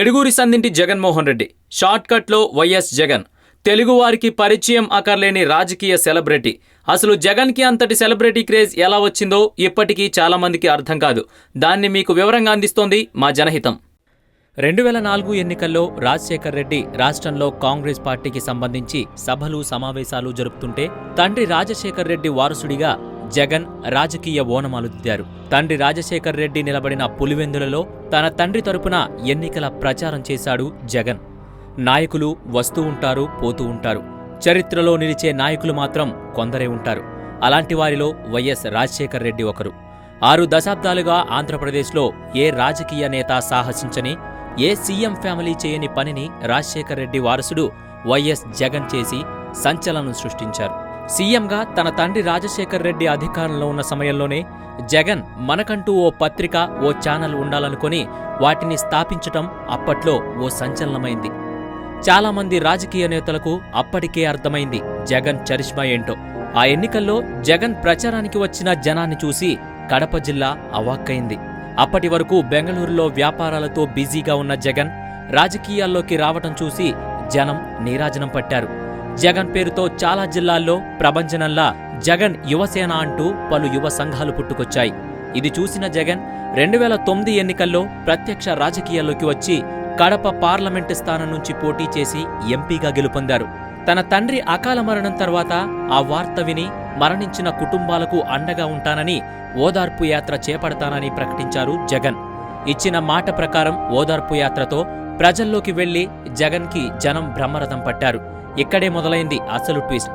ఎడుగూరి సందింటి జగన్మోహన్ రెడ్డి. షార్ట్కట్లో వైఎస్ జగన్. తెలుగువారికి పరిచయం అక్కర్లేని రాజకీయ సెలబ్రిటీ. అసలు జగన్కి అంతటి సెలబ్రిటీ క్రేజ్ ఎలా వచ్చిందో ఇప్పటికీ చాలామందికి అర్థం కాదు. దాన్ని మీకు వివరంగా అందిస్తోంది మా జనహితం. రెండు వేల నాలుగు ఎన్నికల్లో రాజశేఖర్ రెడ్డి రాష్ట్రంలో కాంగ్రెస్ పార్టీకి సంబంధించి సభలు సమావేశాలు జరుపుతుంటే తండ్రి రాజశేఖర్ రెడ్డి వారసుడిగా జగన్ రాజకీయ ఓనమాలుద్దారు. తండ్రి రాజశేఖర్ రెడ్డి నిలబడిన పులివెందులలో తన తండ్రి తరపున ఎన్నికల ప్రచారం చేశాడు జగన్. నాయకులు వస్తూ ఉంటారు పోతూ ఉంటారు. చరిత్రలో నిలిచే నాయకులు మాత్రం కొందరే ఉంటారు. అలాంటి వారిలో వైఎస్ రాజశేఖర్ రెడ్డి ఒకరు. ఆరు దశాబ్దాలుగా ఆంధ్రప్రదేశ్లో ఏ రాజకీయ నేత సాహసించని ఏ సీఎం ఫ్యామిలీ చేయని పనిని రాజశేఖర్ రెడ్డి వారసుడు వైఎస్ జగన్ చేసి సంచలనం సృష్టించారు. సీఎంగా తన తండ్రి రాజశేఖర్ రెడ్డి అధికారంలో ఉన్న సమయంలోనే జగన్ మనకంటూ ఓ పత్రిక ఓ ఛానల్ ఉండాలనుకుని వాటిని స్థాపించటం అప్పట్లో ఓ సంచలనమైంది. చాలామంది రాజకీయ నేతలకు అప్పటికే అర్థమైంది జగన్ చరిష్మా ఏంటో. ఆ ఎన్నికల్లో జగన్ ప్రచారానికి వచ్చిన జనాన్ని చూసి కడప జిల్లా అవాక్కైంది. అప్పటి వరకు బెంగళూరులో వ్యాపారాలతో బిజీగా ఉన్న జగన్ రాజకీయాల్లోకి రావటం చూసి జనం నీరాజనం పట్టారు. జగన్ పేరుతో చాలా జిల్లాల్లో ప్రభంజనంలా జగన్ యువసేన అంటూ పలు యువ సంఘాలు పుట్టుకొచ్చాయి. ఇది చూసిన జగన్ రెండు వేల తొమ్మిది ఎన్నికల్లో ప్రత్యక్ష రాజకీయాల్లోకి వచ్చి కడప పార్లమెంటు స్థానం నుంచి పోటీ చేసి ఎంపీగా గెలుపొందారు. తన తండ్రి అకాల మరణం తర్వాత ఆ వార్త విని మరణించిన కుటుంబాలకు అండగా ఉంటానని ఓదార్పు యాత్ర చేపడతానని ప్రకటించారు జగన్. ఇచ్చిన మాట ప్రకారం ఓదార్పు యాత్రతో ప్రజల్లోకి వెళ్ళి జగన్కి జనం బ్రహ్మరథం పట్టారు. ఇక్కడే మొదలైంది అసలు ట్విస్ట్.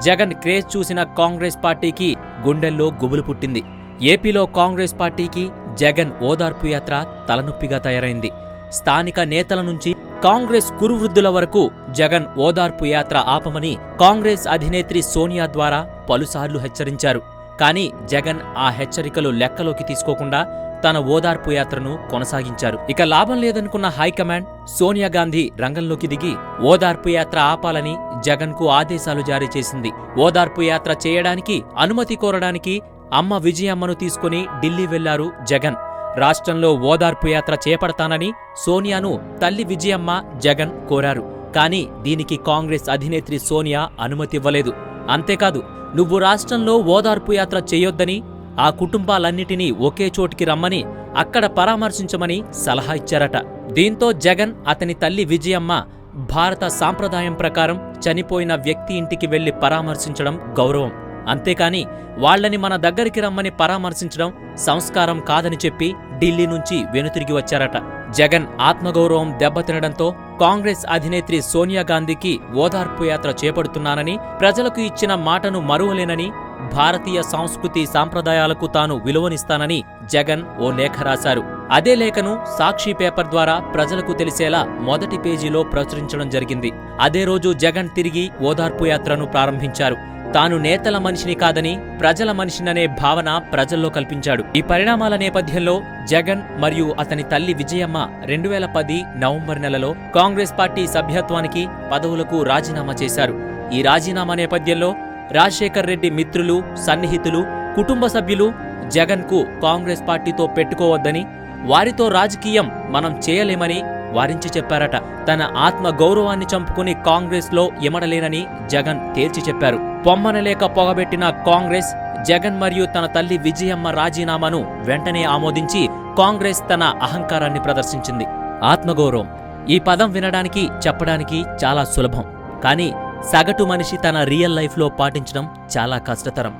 జగన్ క్రేజ్ చూసిన కాంగ్రెస్ పార్టీకి గుండెల్లో గుబులు పుట్టింది. ఏపీలో కాంగ్రెస్ పార్టీకి జగన్ ఓదార్పు యాత్ర తలనొప్పిగా తయారైంది. స్థానిక నేతల నుంచి కాంగ్రెస్ కురువృద్ధుల వరకు జగన్ ఓదార్పు యాత్ర ఆపమని కాంగ్రెస్ అధినేత్రి సోనియా ద్వారా పలుసార్లు హెచ్చరించారు. కానీ జగన్ ఆ హెచ్చరికలు లెక్కలోకి తీసుకోకుండా తన ఓదార్పు యాత్రను కొనసాగించారు. ఇక లాభం లేదనుకున్న హైకమాండ్ సోనియా గాంధీ రంగంలోకి దిగి ఓదార్పు యాత్ర ఆపాలని జగన్కు ఆదేశాలు జారీ చేసింది. ఓదార్పు యాత్ర చేయడానికి అనుమతి కోరడానికి అమ్మ విజయమ్మను తీసుకుని ఢిల్లీ వెళ్ళారు జగన్. రాష్ట్రంలో ఓదార్పు యాత్ర చేపడతానని సోనియాను తల్లి విజయమ్మ జగన్ కోరారు. కానీ దీనికి కాంగ్రెస్ అధినేత్రి సోనియా అనుమతివ్వలేదు అంతేకాదు నువ్వు రాష్ట్రంలో ఓదార్పు యాత్ర చేయొద్దని ఆ కుటుంబాలన్నిటినీ ఒకే చోటికి రమ్మని అక్కడ పరామర్శించమని సలహా ఇచ్చారట. దీంతో జగన్ అతని తల్లి విజయమ్మ భారత సాంప్రదాయం ప్రకారం చనిపోయిన వ్యక్తి ఇంటికి వెళ్ళి పరామర్శించడం గౌరవం. అంతేకాని వాళ్ళని మన దగ్గరికి రమ్మని పరామర్శించడం సంస్కారం కాదని చెప్పి ఢిల్లీ నుంచి వెనుతిరిగి వచ్చారట. జగన్ ఆత్మగౌరవం దెబ్బతినడంతో కాంగ్రెస్ అధినేత్రి సోనియా గాంధీకి ఓదార్పు యాత్ర చేపడుతున్నానని ప్రజలకు ఇచ్చిన మాటను మరువలేనని భారతీయ సంస్కృతి సాంప్రదాయాలకు తాను విలువనిస్తానని జగన్ ఓ లేఖ రాశారు. అదే లేఖను సాక్షి పేపర్ ద్వారా ప్రజలకు తెలిసేలా మొదటి పేజీలో ప్రచురించడం జరిగింది. అదే రోజు జగన్ తిరిగి ఓదార్పు యాత్రను ప్రారంభించారు. తాను నేతల మనిషిని కాదని ప్రజల మనిషిననే భావన ప్రజల్లో కల్పించాడు. ఈ పరిణామాల నేపథ్యంలో జగన్ మరియు అతని తల్లి విజయమ్మ రెండు వేల పది నవంబర్ నెలలో కాంగ్రెస్ పార్టీ సభ్యత్వానికి పదవులకు రాజీనామా చేశారు. ఈ రాజీనామా నేపథ్యంలో రాజశేఖర్ రెడ్డి మిత్రులు సన్నిహితులు కుటుంబ సభ్యులు జగన్కు కాంగ్రెస్ పార్టీతో పెట్టుకోవద్దని వారితో రాజకీయం మనం చేయలేమని వారించి చెప్పారట. తన ఆత్మ గౌరవాన్ని చంపుకుని కాంగ్రెస్లో ఇమడలేనని జగన్ తేల్చి చెప్పారు. పొమ్మనలేక పొగబెట్టిన కాంగ్రెస్ జగన్ మరియు తన తల్లి విజయమ్మ రాజీనామాను వెంటనే ఆమోదించి కాంగ్రెస్ తన అహంకారాన్ని ప్రదర్శించింది. ఆత్మగౌరవం ఈ పదం వినడానికి చెప్పడానికి చాలా సులభం. కానీ సగటు మనిషి తన రియల్ లైఫ్లో పాటించడం చాలా కష్టతరం.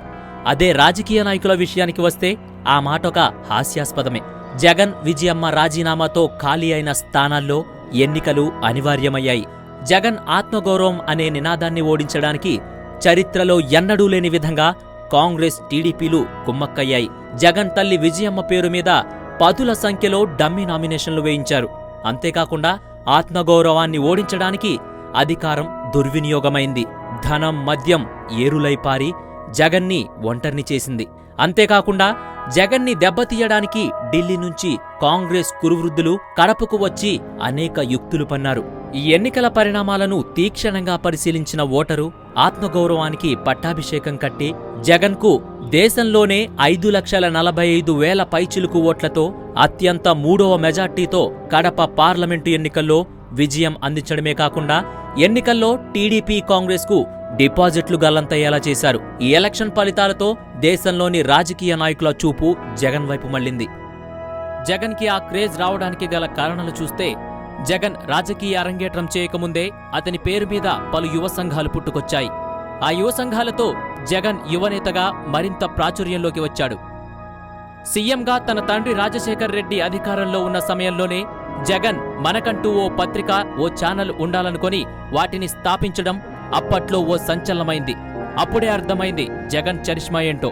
అదే రాజకీయ నాయకుల విషయానికి వస్తే ఆ మాట ఒక హాస్యాస్పదమే. జగన్ విజయమ్మ రాజీనామాతో ఖాళీ అయిన స్థానాల్లో ఎన్నికలు అనివార్యమయ్యాయి. జగన్ ఆత్మగౌరవం అనే నినాదాన్ని ఓడించడానికి చరిత్రలో ఎన్నడూ లేని విధంగా కాంగ్రెస్ టీడీపీలు కుమ్మక్కయ్యాయి. జగన్ తల్లి విజయమ్మ పేరు మీద పదుల సంఖ్యలో డమ్మీ నామినేషన్లు వేయించారు. అంతేకాకుండా ఆత్మగౌరవాన్ని ఓడించడానికి అధికారం దుర్వినియోగమైంది. ధనం మద్యం ఏరులై పారి జగన్ని ఒంటరిని చేసింది. అంతేకాకుండా జగన్ని దెబ్బతీయడానికి ఢిల్లీ నుంచి కాంగ్రెస్ కురువృద్ధులు కడపకు వచ్చి అనేక యుక్తులు పన్నారు. ఈ ఎన్నికల పరిణామాలను తీక్షణంగా పరిశీలించిన ఓటరు ఆత్మగౌరవానికి పట్టాభిషేకం కట్టి జగన్కు దేశంలోనే ఐదు లక్షల నలభై ఐదు వేల పైచిలుకు ఓట్లతో అత్యంత మూడవ మెజార్టీతో కడప పార్లమెంటు ఎన్నికల్లో విజయం అందించడమే కాకుండా ఎన్నికల్లో టీడీపీ కాంగ్రెస్కు డిపాజిట్లు గల్లంతయ్యేలా చేశారు. ఈ ఎలక్షన్ ఫలితాలతో దేశంలోని రాజకీయ నాయకుల చూపు జగన్ వైపు మళ్ళింది జగన్కి ఆ క్రేజ్ రావడానికి గల కారణాలు చూస్తే జగన్ రాజకీయ అరంగేట్రం చేయకముందే అతని పేరు మీద పలు యువ సంఘాలు పుట్టుకొచ్చాయి. ఆ యువ సంఘాలతో జగన్ యువనేతగా మరింత ప్రాచుర్యంలోకి వచ్చాడు. సీఎంగా తన తండ్రి రాజశేఖర్ రెడ్డి అధికారంలో ఉన్న సమయంలోనే జగన్ మనకంటూ ఓ పత్రిక ఓ ఛానల్ ఉండాలనుకొని వాటిని స్థాపించడం అప్పట్లో ఓ సంచలనమైంది. అప్పుడే అర్థమైంది జగన్ చరిష్మా ఏంటో.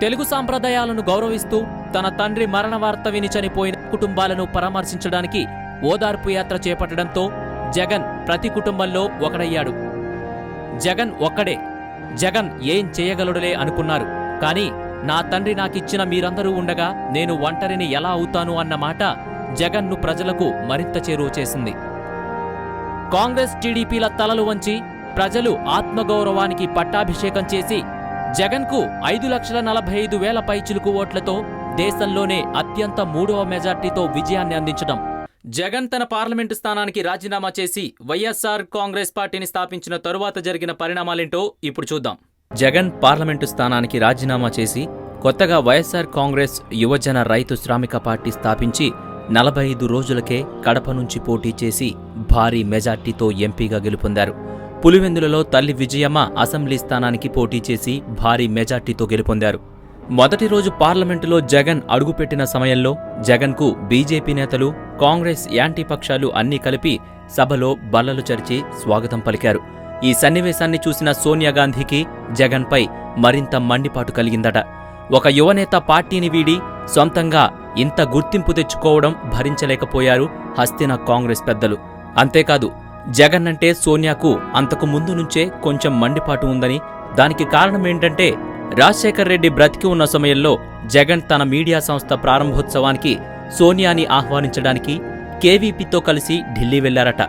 తెలుగు సాంప్రదాయాలను గౌరవిస్తూ తన తండ్రి మరణ వార్త విని చనిపోయిన కుటుంబాలను పరామర్శించడానికి ఓదార్పు యాత్ర చేపట్టడంతో జగన్ ప్రతి కుటుంబంలో ఒకడయ్యాడు. జగన్ ఒక్కడే. జగన్ ఏం చేయగలడులే అనుకున్నారు. కాని నా తండ్రి నాకిచ్చిన మీరందరూ ఉండగా నేను ఒంటరిని ఎలా అవుతాను అన్న మాట జగన్ను ప్రజలకు మరింత చేరువ చేసింది. కాంగ్రెస్ టీడీపీల తలలు వంచి ప్రజలు ఆత్మగౌరవానికి పట్టాభిషేకం చేసి జగన్కు ఐదు లక్షల నలభై ఐదు వేల పైచిలుకు ఓట్లతో దేశంలోనే అత్యంత మూడవ మెజార్టీతో విజయాన్ని అందించడం. జగన్ తన పార్లమెంటు స్థానానికి రాజీనామా చేసి వైఎస్ఆర్ కాంగ్రెస్ పార్టీని స్థాపించిన తరువాత జరిగిన పరిణామాలేంటో ఇప్పుడు చూద్దాం. జగన్ పార్లమెంటు స్థానానికి రాజీనామా చేసి కొత్తగా వైఎస్ఆర్ కాంగ్రెస్ యువజన రైతు శ్రామిక పార్టీ స్థాపించి నలభై ఐదు రోజులకే కడప నుంచి పోటీ చేసి భారీ మెజార్టీతో ఎంపీగా గెలుపొందారు. పులివెందులలో తల్లి విజయమ్మ అసెంబ్లీ స్థానానికి పోటీ చేసి భారీ మెజార్టీతో గెలుపొందారు. మొదటి రోజు పార్లమెంటులో జగన్ అడుగుపెట్టిన సమయంలో జగన్కు బీజేపీ నేతలు కాంగ్రెస్ యాంటీ పక్షాలు అన్నీ కలిపి సభలో బల్లలు చరిచి స్వాగతం పలికారు. ఈ సన్నివేశాన్ని చూసిన సోనియా గాంధీకి జగన్పై మరింత మండిపాటు కలిగిందట. ఒక యువనేత పార్టీని వీడి సొంతంగా ఇంత గుర్తింపు తెచ్చుకోవడం భరించలేకపోయారు హస్తిన కాంగ్రెస్ పెద్దలు. అంతేకాదు జగన్ అంటే సోనియాకు అంతకు ముందు నుంచే కొంచెం మండిపాటు ఉందని దానికి కారణమేంటంటే రాజశేఖర్ రెడ్డి బ్రతికి ఉన్న సమయంలో జగన్ తన మీడియా సంస్థ ప్రారంభోత్సవానికి సోనియాని ఆహ్వానించడానికి కేవీపీతో కలిసి ఢిల్లీ వెళ్ళారట.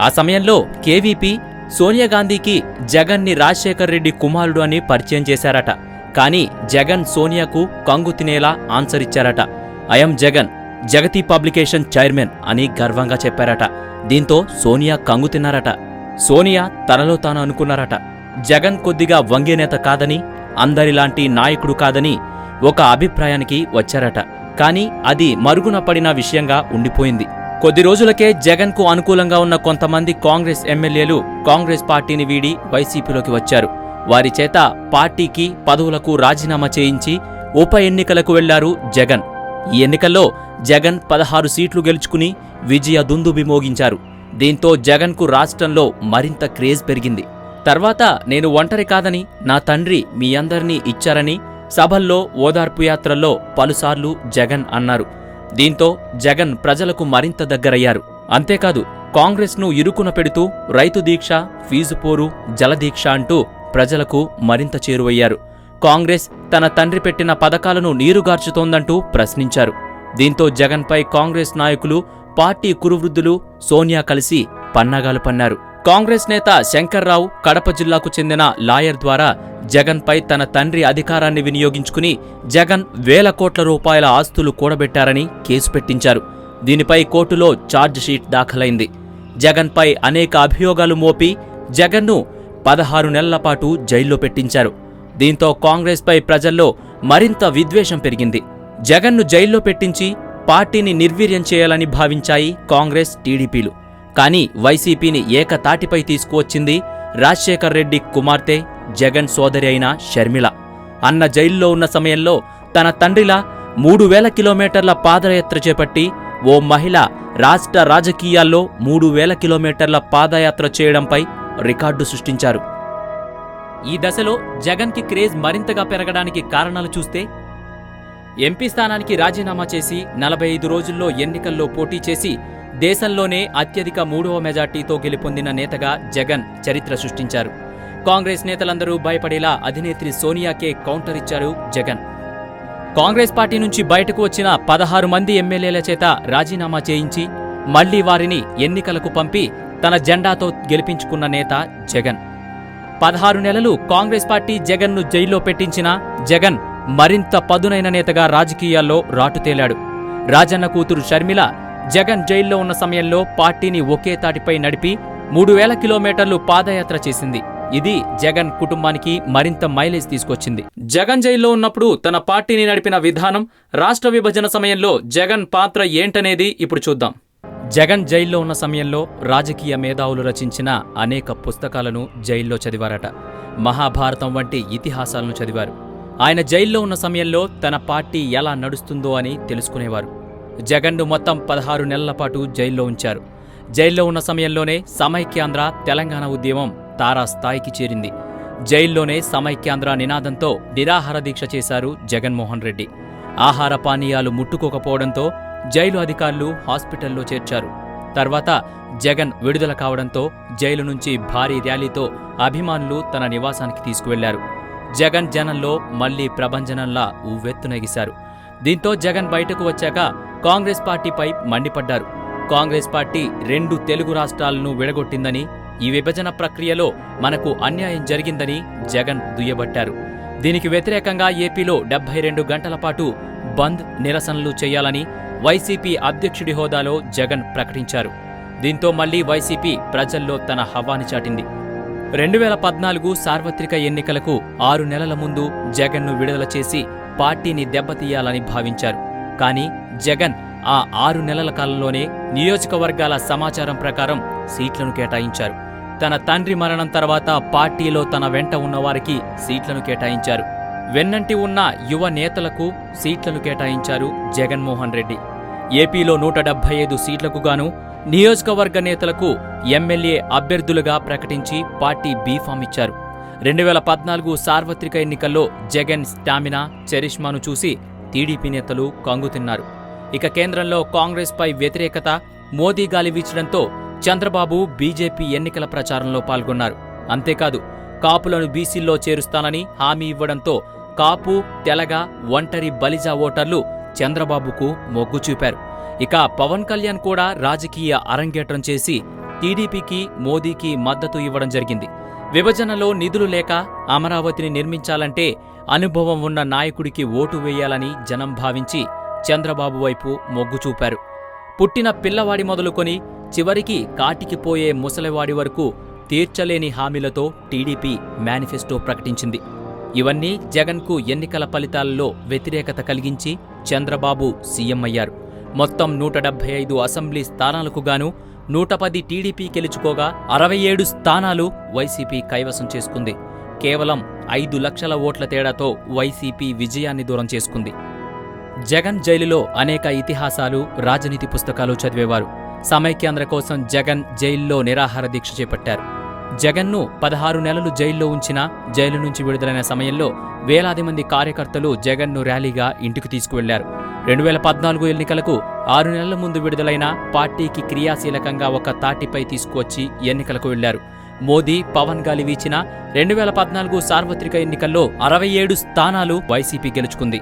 ఆ సమయంలో కేవీపీ సోనియా గాంధీకి జగన్ని రాజశేఖర్ రెడ్డి కుమారుడు అని పరిచయం చేశారట. కానీ జగన్ సోనియాకు కంగు తినేలా ఆన్సర్ ఇచ్చారట. I'm Jagan Jagati publication chairman అని గర్వంగా చెప్పారట. దీంతో సోనియా కంగు తిన్నారట. సోనియా తనలో తాను అనుకున్నారట. జగన్ కొద్దిగా వంగేనేత కాదని అందరిలాంటి నాయకుడు కాదని ఒక అభిప్రాయానికి వచ్చారట. కానీ అది మరుగున పడిన విషయంగా ఉండిపోయింది. కొద్ది రోజులకే జగన్కు అనుకూలంగా ఉన్న కొంతమంది కాంగ్రెస్ ఎమ్మెల్యేలు కాంగ్రెస్ పార్టీని వీడి వైసీపీలోకి వచ్చారు. వారి చేత పార్టీకి పదవులకు రాజీనామా చేయించి ఉప ఎన్నికలకు వెళ్ళారు జగన్. ఈ ఎన్నికల్లో జగన్ పదహారు సీట్లు గెలుచుకుని విజయ దుందుబి మోగించారు దీంతో జగన్కు రాష్ట్రంలో మరింత క్రేజ్ పెరిగింది. తర్వాత నేను ఒంటరి కాదని నా తండ్రి మీ అందరినీ ఇచ్చారని సభల్లో ఓదార్పు యాత్రల్లో పలుసార్లు జగన్ అన్నారు. దీంతో జగన్ ప్రజలకు మరింత దగ్గరయ్యారు. అంతేకాదు కాంగ్రెస్ను ఇరుకున పెడుతూ రైతు దీక్ష ఫీజు పోరు జలదీక్ష అంటూ ప్రజలకు మరింత చేరువయ్యారు. కాంగ్రెస్ తన తండ్రి పెట్టిన పథకాలను నీరుగార్చుతోందంటూ ప్రశ్నించారు. దీంతో జగన్పై కాంగ్రెస్ నాయకులు పార్టీ కురువృద్ధులు సోనియా కలిసి పన్నాగాలు పన్నారు. కాంగ్రెస్ నేత శంకర్రావు కడప జిల్లాకు చెందిన లాయర్ ద్వారా జగన్పై తన తండ్రి అధికారాన్ని వినియోగించుకుని జగన్ వేల కోట్ల రూపాయల ఆస్తులు కూడబెట్టారని కేసు పెట్టించారు. దీనిపై కోర్టులో షీట్ దాఖలైంది. జగన్పై అనేక అభియోగాలు మోపి జగన్ను పదహారు నెలల పాటు జైల్లో పెట్టించారు. దీంతో కాంగ్రెస్పై ప్రజల్లో మరింత విద్వేషం పెరిగింది. జగన్ను జైల్లో పెట్టించి పార్టీని నిర్వీర్యం చేయాలని భావించాయి కాంగ్రెస్ టీడీపీలు. కానీ వైసీపీని ఏకతాటిపై తీసుకువచ్చింది రాజశేఖర్ రెడ్డి కుమార్తె జగన్ సోదరి అయిన షర్మిల. అన్న జైల్లో ఉన్న సమయంలో తన తండ్రిలా మూడు వేల కిలోమీటర్ల పాదయాత్ర చేపట్టి ఓ మహిళ రాష్ట్ర రాజకీయాల్లో మూడు వేల కిలోమీటర్ల పాదయాత్ర చేయడంపై రికార్డు సృష్టించారు. ఈ దశలో జగన్కి క్రేజ్ మరింతగా పెరగడానికి కారణాలు చూస్తే ఎంపీ స్థానానికి రాజీనామా చేసి నలభై ఐదు రోజుల్లో ఎన్నికల్లో పోటీ చేసి దేశంలోనే అత్యధిక మూడవ మెజార్టీతో గెలుపొందిన నేతగా జగన్ చరిత్ర సృష్టించారు. కాంగ్రెస్ నేతలందరూ భయపడేలా అధినేత్రి సోనియాకే కౌంటర్ ఇచ్చారు జగన్. కాంగ్రెస్ పార్టీ నుంచి బయటకు వచ్చిన పదహారు మంది ఎమ్మెల్యేల చేత రాజీనామా చేయించి మళ్ళీ వారిని ఎన్నికలకు పంపి తన జెండాతో గెలిపించుకున్న నేత జగన్. పదహారు నెలలు కాంగ్రెస్ పార్టీ జగన్ను జైల్లో పెట్టించినా జగన్ మరింత పదునైన నేతగా రాజకీయాల్లో రాటుతేలాడు రాజన్న కూతురు షర్మిల జగన్ జైల్లో ఉన్న సమయంలో పార్టీని ఒకే తాటిపై నడిపి మూడు వేల కిలోమీటర్లు పాదయాత్ర చేసింది. ఇది జగన్ కుటుంబానికి మరింత మైలేజ్ తీసుకొచ్చింది. జగన్ జైల్లో ఉన్నప్పుడు తన పార్టీని నడిపిన విధానం రాష్ట్ర విభజన సమయంలో జగన్ పాత్ర ఏంటనేది ఇప్పుడు చూద్దాం. జగన్ జైల్లో ఉన్న సమయంలో రాజకీయ మేధావులు రచించిన అనేక పుస్తకాలను జైల్లో చదివారట. మహాభారతం వంటి ఇతిహాసాలను చదివారు. ఆయన జైల్లో ఉన్న సమయంలో తన పార్టీ ఎలా నడుస్తుందో అని తెలుసుకునేవారు. జగన్ను మొత్తం పదహారు నెలల పాటు జైల్లో ఉంచారు. జైల్లో ఉన్న సమయంలోనే సమైక్యాంధ్ర తెలంగాణ ఉద్యమం తారా స్థాయికి చేరింది. జైల్లోనే సమైక్యాంధ్ర నినాదంతో నిరాహార దీక్ష చేశారు జగన్మోహన్ రెడ్డి. ఆహార పానీయాలు ముట్టుకోకపోవడంతో జైలు అధికారులు హాస్పిటల్లో చేర్చారు. తర్వాత జగన్ విడుదల కావడంతో జైలు నుంచి భారీ ర్యాలీతో అభిమానులు తన నివాసానికి తీసుకువెళ్ళారు. జగన్ జనంలో మళ్ళీ ప్రభంజనంలా ఉవ్వెత్తునెగిశారు దీంతో జగన్ బయటకు వచ్చాక కాంగ్రెస్ పార్టీపై మండిపడ్డారు. కాంగ్రెస్ పార్టీ రెండు తెలుగు రాష్ట్రాలను విడగొట్టిందని ఈ విభజన ప్రక్రియలో మనకు అన్యాయం జరిగిందని జగన్ దుయ్యబట్టారు. దీనికి వ్యతిరేకంగా ఏపీలో డెబ్బై రెండు గంటల పాటు బంద్ నిరసనలు చేయాలని వైసీపీ అధ్యక్షుడి హోదాలో జగన్ ప్రకటించారు. దీంతో మళ్ళీ వైసీపీ ప్రజల్లో తన హవాని చాటింది. రెండు వేల పద్నాలుగు సార్వత్రిక ఎన్నికలకు ఆరు నెలల ముందు జగన్ను విడుదల చేసి పార్టీని దెబ్బతీయాలని భావించారు. కానీ జగన్ ఆ ఆరు నెలల కాలంలోనే నియోజకవర్గాల సమాచారం ప్రకారం సీట్లను కేటాయించారు. తన తండ్రి మరణం తర్వాత పార్టీలో తన వెంట ఉన్నవారికి సీట్లను కేటాయించారు. వెన్నంటి ఉన్న యువ నేతలకు సీట్లను కేటాయించారు జగన్మోహన్ రెడ్డి. ఏపీలో నూట డెబ్బై ఐదు సీట్లకు గాను నియోజకవర్గ నేతలకు ఎమ్మెల్యే అభ్యర్థులుగా ప్రకటించి పార్టీ బీఫామ్ ఇచ్చారు. రెండు వేల పద్నాలుగు సార్వత్రిక ఎన్నికల్లో జగన్ స్టామినా చరిష్మాను చూసి టీడీపీ నేతలు కంగుతిన్నారు ఇక కేంద్రంలో కాంగ్రెస్పై వ్యతిరేకత మోదీ గాలి వీచడంతో చంద్రబాబు బీజేపీ ఎన్నికల ప్రచారంలో పాల్గొన్నారు. అంతేకాదు కాపులను బీసీల్లో చేరుస్తానని హామీ ఇవ్వడంతో కాపు తెలగ ఒంటరి బలిజా ఓటర్లు చంద్రబాబుకు మొగ్గు చూపారు. ఇక పవన్ కళ్యాణ్ కూడా రాజకీయ అరంగేట్రం చేసి టీడీపీకి మోదీకి మద్దతు ఇవ్వడం జరిగింది. విభజనలో నిధులు లేక అమరావతిని నిర్మించాలంటే అనుభవం ఉన్న నాయకుడికి ఓటు వేయాలని జనం భావించి చంద్రబాబు వైపు మొగ్గు చూపారు. పుట్టిన పిల్లవాడి మొదలుకొని చివరికి కాటికి పోయే ముసలివాడి వరకు తీర్చలేని హామీలతో టీడీపీ మేనిఫెస్టో ప్రకటించింది. ఇవన్నీ జగన్కు ఎన్నికల ఫలితాలలో వ్యతిరేకత కలిగించి చంద్రబాబు సీఎం అయ్యారు. మొత్తం నూట డెబ్బై ఐదు అసెంబ్లీ స్థానాలకు గాను నూట పది టీడీపీ గెలుచుకోగా అరవై ఏడు స్థానాలు వైసీపీ కైవసం చేసుకుంది. కేవలం ఐదు లక్షల ఓట్ల తేడాతో వైసీపీ విజయాన్ని దూరం చేసుకుంది. జగన్ జైలులో అనేక ఇతిహాసాలు రాజనీతి పుస్తకాలు చదివేవారు. సమైక్యాంధ్ర కోసం జగన్ జైల్లో నిరాహార దీక్ష చేపట్టారు. జగన్ను పదహారు నెలలు జైల్లో ఉంచినా జైలు నుంచి విడుదలైన సమయంలో వేలాది మంది కార్యకర్తలు జగన్ను ర్యాలీగా ఇంటికి తీసుకువెళ్ళారు. రెండు వేల పద్నాలుగు ఎన్నికలకు ఆరు నెలల ముందు విడుదలైన పార్టీకి క్రియాశీలకంగా ఒక తాటిపై తీసుకువచ్చి ఎన్నికలకు వెళ్ళారు. మోదీ పవన్ గాలి వీచిన రెండు వేల పద్నాలుగు సార్వత్రిక ఎన్నికల్లో అరవై ఏడు స్థానాలు వైసీపీ గెలుచుకుంది.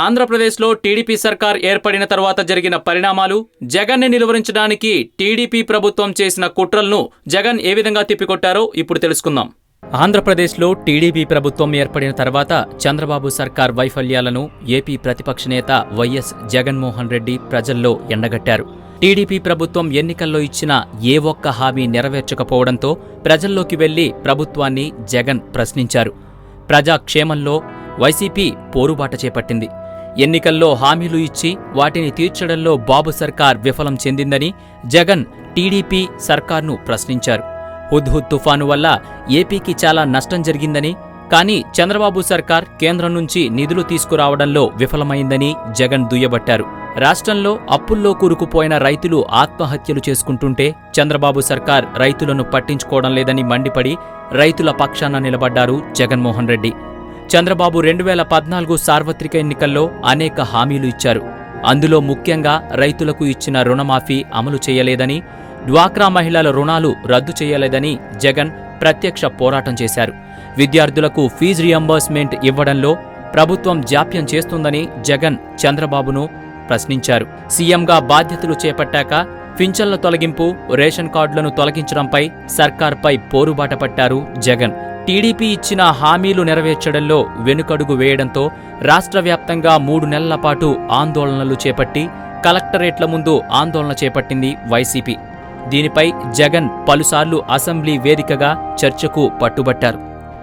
ఆంధ్రప్రదేశ్లో టీడీపీ సర్కార్ ఏర్పడిన తర్వాత జరిగిన పరిణామాలు జగన్ని నిలువరించడానికి టీడీపీ ప్రభుత్వం చేసిన కుట్రలను జగన్ ఏ విధంగా తిప్పికొట్టారో ఇప్పుడు తెలుసుకుందాం. ఆంధ్రప్రదేశ్లో టీడీపీ ప్రభుత్వం ఏర్పడిన తర్వాత చంద్రబాబు సర్కార్ వైఫల్యాలను ఏపీ ప్రతిపక్ష నేత వైఎస్ జగన్మోహన్ రెడ్డి ప్రజల్లో ఎండగట్టారు. టీడీపీ ప్రభుత్వం ఎన్నికల్లో ఇచ్చిన ఏ ఒక్క హామీ నెరవేర్చకపోవడంతో ప్రజల్లోకి వెళ్ళి ప్రభుత్వాన్ని జగన్ ప్రశ్నించారు. ప్రజాక్షేమంలో వైసీపీ పోరుబాట చేపట్టింది. ఎన్నికల్లో హామీలు ఇచ్చి వాటిని తీర్చడంలో బాబు సర్కార్ విఫలం చెందిందని జగన్ టీడీపీ సర్కార్ను ప్రశ్నించారు. హుద్హుద్ తుఫాను వల్ల ఏపీకి చాలా నష్టం జరిగిందని కానీ చంద్రబాబు సర్కార్ కేంద్రం నుంచి నిధులు తీసుకురావడంలో విఫలమైందని జగన్ దుయ్యబట్టారు. రాష్ట్రంలో అప్పుల్లో కూరుకుపోయిన రైతులు ఆత్మహత్యలు చేసుకుంటుంటే చంద్రబాబు సర్కార్ రైతులను పట్టించుకోవడం లేదని మండిపడి రైతుల పక్షాన నిలబడ్డారు జగన్మోహన్ రెడ్డి. చంద్రబాబు రెండు వేల పద్నాలుగు సార్వత్రిక ఎన్నికల్లో అనేక హామీలు ఇచ్చారు. అందులో ముఖ్యంగా రైతులకు ఇచ్చిన రుణమాఫీ అమలు చేయలేదని డ్వాక్రా మహిళల రుణాలు రద్దు చేయలేదని జగన్ ప్రత్యక్ష పోరాటం చేశారు. విద్యార్థులకు ఫీజు రియంబర్స్మెంట్ ఇవ్వడంలో ప్రభుత్వం జాప్యం చేస్తుందని జగన్ చంద్రబాబును ప్రశ్నించారు. సీఎంగా బాధ్యతలు చేపట్టాక పింఛన్ల తొలగింపు రేషన్ కార్డులను తొలగించడంపై సర్కార్పై పోరుబాట పట్టారు జగన్. టీడీపీ ఇచ్చిన హామీలు నెరవేర్చడంలో వెనుకడుగు వేయడంతో రాష్ట్ర వ్యాప్తంగా మూడు నెలల పాటు ఆందోళనలు చేపట్టి కలెక్టరేట్ల ముందు ఆందోళన చేపట్టింది వైసీపీ. దీనిపై జగన్ పలుసార్లు అసెంబ్లీ వేదికగా చర్చకు పట్టుబట్టారు.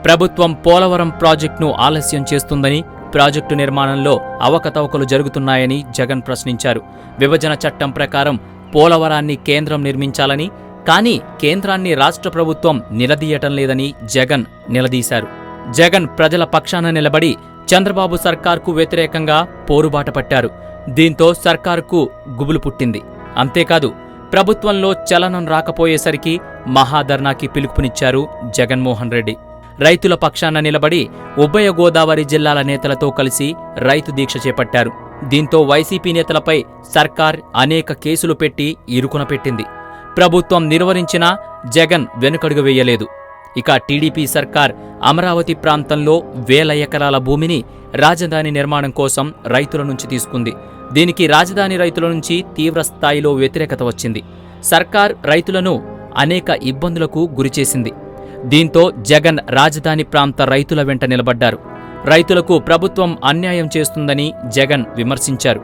ప్రభుత్వం పోలవరం ప్రాజెక్టును ఆలస్యం చేస్తుందని ప్రాజెక్టు నిర్మాణంలో అవకతవకలు జరుగుతున్నాయని జగన్ ప్రశ్నించారు. విభజన చట్టం ప్రకారం పోలవరాన్ని కేంద్రం నిర్మించాలని కానీ కేంద్రాన్ని రాష్ట్ర ప్రభుత్వం నిలదీయటం లేదని జగన్ నిలదీశారు. జగన్ ప్రజల పక్షాన నిలబడి చంద్రబాబు సర్కార్కు వ్యతిరేకంగా పోరుబాట పట్టారు. దీంతో సర్కారుకు గుబులు పుట్టింది. అంతేకాదు ప్రభుత్వంలో చలనం రాకపోయేసరికి మహాధర్నాకి పిలుపునిచ్చారు జగన్మోహన్ రెడ్డి. రైతుల పక్షాన నిలబడి ఉభయ గోదావరి జిల్లాల నేతలతో కలిసి రైతు దీక్ష చేపట్టారు. దీంతో వైసీపీ నేతలపై సర్కార్ అనేక కేసులు పెట్టి ఇరుకున పెట్టింది. ప్రభుత్వం నిర్వహించినా జగన్ వెనుకడుగు వేయలేదు. ఇక టీడీపీ సర్కార్ అమరావతి ప్రాంతంలో వేల ఎకరాల భూమిని రాజధాని నిర్మాణం కోసం రైతుల నుంచి తీసుకుంది. దీనికి రాజధాని రైతుల నుంచి తీవ్ర స్థాయిలో వ్యతిరేకత వచ్చింది. సర్కార్ రైతులను అనేక ఇబ్బందులకు గురిచేసింది దీంతో జగన్ రాజధాని ప్రాంత రైతుల వెంట నిలబడ్డారు. రైతులకు ప్రభుత్వం అన్యాయం చేస్తుందని జగన్ విమర్శించారు.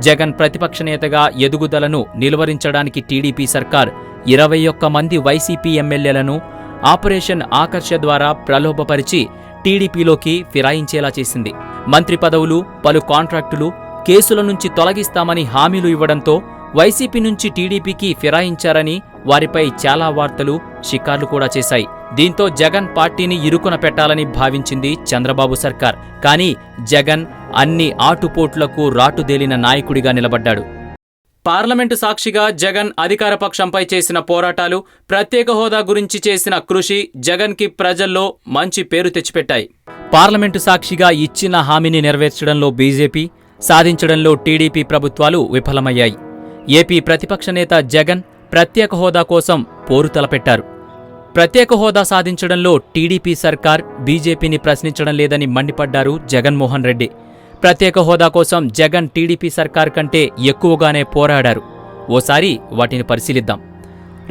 జగన్ ప్రతిపక్ష నేతగా ఎదుగుదలను నిలువరించడానికి టీడీపీ సర్కార్ ఇరవై ఒక్క మంది వైసీపీ ఎమ్మెల్యేలను ఆపరేషన్ ఆకర్ష ద్వారా ప్రలోభపరిచి టీడీపీలోకి ఫిరాయించేలా చేసింది. మంత్రి పదవులు పలు కాంట్రాక్టులు కేసుల నుంచి తొలగిస్తామని హామీలు ఇవ్వడంతో వైసీపీ నుంచి టీడీపీకి ఫిరాయించారని వారిపై చాలా వార్తలు షికార్లు కూడా చేశాయి. దీంతో జగన్ పార్టీని ఇరుకున పెట్టాలని భావించింది చంద్రబాబు సర్కార్. కానీ జగన్ అన్ని ఆటుపోట్లకు రాటుదేలిన నాయకుడిగా నిలబడ్డాడు. పార్లమెంటు సాక్షిగా జగన్ అధికారపక్షంపై చేసిన పోరాటాలు ప్రత్యేక హోదా గురించి చేసిన కృషి జగన్కి ప్రజల్లో మంచి పేరు తెచ్చిపెట్టాయి. పార్లమెంటు సాక్షిగా ఇచ్చిన హామీని నెరవేర్చడంలో బీజేపీ సాధించడంలో టీడీపీ ప్రభుత్వాలు విఫలమయ్యాయి. ఏపీ ప్రతిపక్ష నేత జగన్ ప్రత్యేక హోదా కోసం పోరు తలపెట్టారు. ప్రత్యేక హోదా సాధించడంలో టీడీపీ సర్కార్ బీజేపీని ప్రశ్నించడం లేదని మండిపడ్డారు జగన్మోహన్ రెడ్డి. ప్రత్యేక హోదా కోసం జగన్ టీడీపీ సర్కార్ కంటే ఎక్కువగానే పోరాడారు. ఓసారి వాటిని పరిశీలిద్దాం.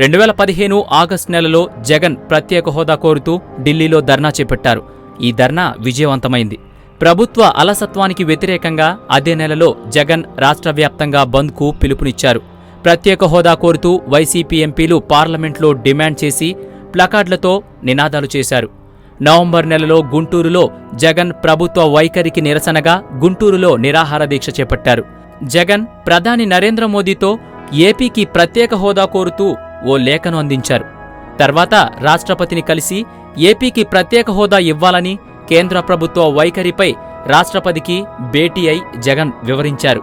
రెండు వేల పదిహేను ఆగస్టు నెలలో జగన్ ప్రత్యేక హోదా కోరుతూ ఢిల్లీలో ధర్నా చేపట్టారు. ఈ ధర్నా విజయవంతమైంది. ప్రభుత్వ అలసత్వానికి వ్యతిరేకంగా అదే నెలలో జగన్ రాష్ట్ర వ్యాప్తంగా బంద్కు పిలుపునిచ్చారు. ప్రత్యేక హోదా కోరుతూ వైసీపీ ఎంపీలు పార్లమెంట్లో డిమాండ్ చేసి ప్లకార్డులతో నినాదాలు చేశారు. నవంబర్ నెలలో గుంటూరులో జగన్ ప్రభుత్వ వైఖరికి నిరసనగా గుంటూరులో నిరాహార దీక్ష చేపట్టారు. జగన్ ప్రధాని నరేంద్ర మోదీతో ఏపీకి ప్రత్యేక హోదా కోరుతూ ఓ లేఖను అందించారు. తర్వాత రాష్ట్రపతిని కలిసి ఏపీకి ప్రత్యేక హోదా ఇవ్వాలని కేంద్ర ప్రభుత్వ వైఖరిపై రాష్ట్రపతికి భేటీ అయి జగన్ వివరించారు.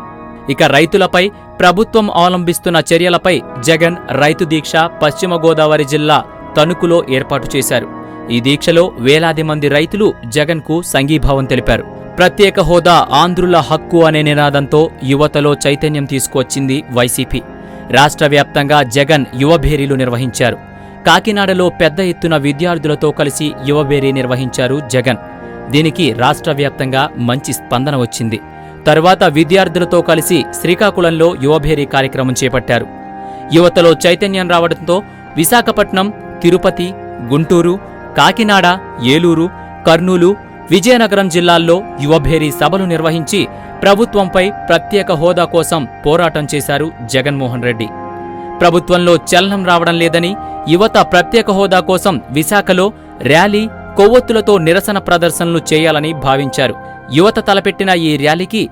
ఇక రైతులపై ప్రభుత్వం అవలంబిస్తున్న చర్యలపై జగన్ రైతు దీక్ష పశ్చిమ గోదావరి జిల్లా తణుకులో ఏర్పాటు చేశారు. ఈ దీక్షలో వేలాది మంది రైతులు జగన్కు సంఘీభావం తెలిపారు. ప్రత్యేక హోదా ఆంధ్రుల హక్కు అనే నినాదంతో యువతలో చైతన్యం తీసుకువచ్చింది వైసీపీ. రాష్ట్ర వ్యాప్తంగా జగన్ యువభేరీలు నిర్వహించారు. కాకినాడలో పెద్ద ఎత్తున విద్యార్థులతో కలిసి యువభేరీ నిర్వహించారు జగన్. దీనికి రాష్ట్ర వ్యాప్తంగా మంచి స్పందన వచ్చింది. తరువాత విద్యార్థులతో కలిసి శ్రీకాకుళంలో యువభేరీ కార్యక్రమం చేపట్టారు. యువతలో చైతన్యం రావడంతో విశాఖపట్నం తిరుపతి గుంటూరు కాకినాడ ఏలూరు కర్నూలు విజయనగరం జిల్లాల్లో యువభేరీ సభలు నిర్వహించి ప్రభుత్వంపై ప్రత్యేక హోదా కోసం పోరాటం చేశారు జగన్మోహన్ రెడ్డి. ప్రభుత్వంలో చలనం రావడం లేదని యువత ప్రత్యేక హోదా కోసం విశాఖలో ర్యాలీ కొవ్వొత్తులతో నిరసన ప్రదర్శనలు చేయాలని భావించారు. యువత తలపెట్టిన ఈ ర్యాలీకి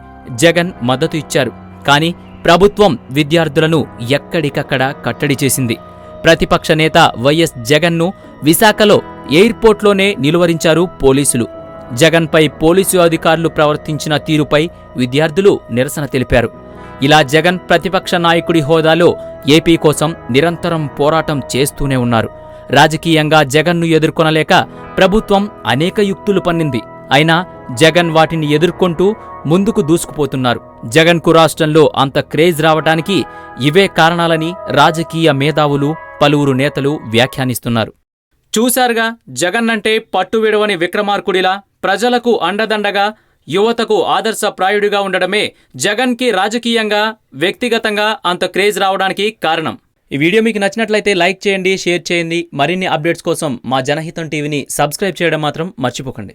జగన్ మద్దతు ఇచ్చారు. కానీ ప్రభుత్వం విద్యార్థులను ఎక్కడికక్కడ కట్టడి చేసింది. ప్రతిపక్ష నేత వైఎస్ జగన్ను విశాఖలో ఎయిర్పోర్ట్లోనే నిలువరించారు పోలీసులు. జగన్పై పోలీసు అధికారులు ప్రవర్తించిన తీరుపై విద్యార్థులు నిరసన తెలిపారు. ఇలా జగన్ ప్రతిపక్ష నాయకుడి హోదాలో ఏపీ కోసం నిరంతరం పోరాటం చేస్తూనే ఉన్నారు. రాజకీయంగా జగన్ను ఎదుర్కొనలేక ప్రభుత్వం అనేక యుక్తులు పన్నింది. అయినా జగన్ వాటిని ఎదుర్కొంటూ ముందుకు దూసుకుపోతున్నారు. జగన్కు రాష్ట్రంలో అంత క్రేజ్ రావటానికి ఇవే కారణాలని రాజకీయ మేధావులు పలువురు నేతలు వ్యాఖ్యానిస్తున్నారు. చూశారుగా జగన్నంటే పట్టు విడవని విక్రమార్కుడిలా ప్రజలకు అండదండగా యువతకు ఆదర్శప్రాయుడిగా ఉండడమే జగన్కి రాజకీయంగా వ్యక్తిగతంగా అంత క్రేజ్ రావడానికి కారణం. ఈ వీడియో మీకు నచ్చినట్లయితే లైక్ చేయండి షేర్ చేయండి. మరిన్ని అప్డేట్స్ కోసం మా జనహితం టీవీని సబ్స్క్రైబ్ చేయడం మాత్రం మర్చిపోకండి.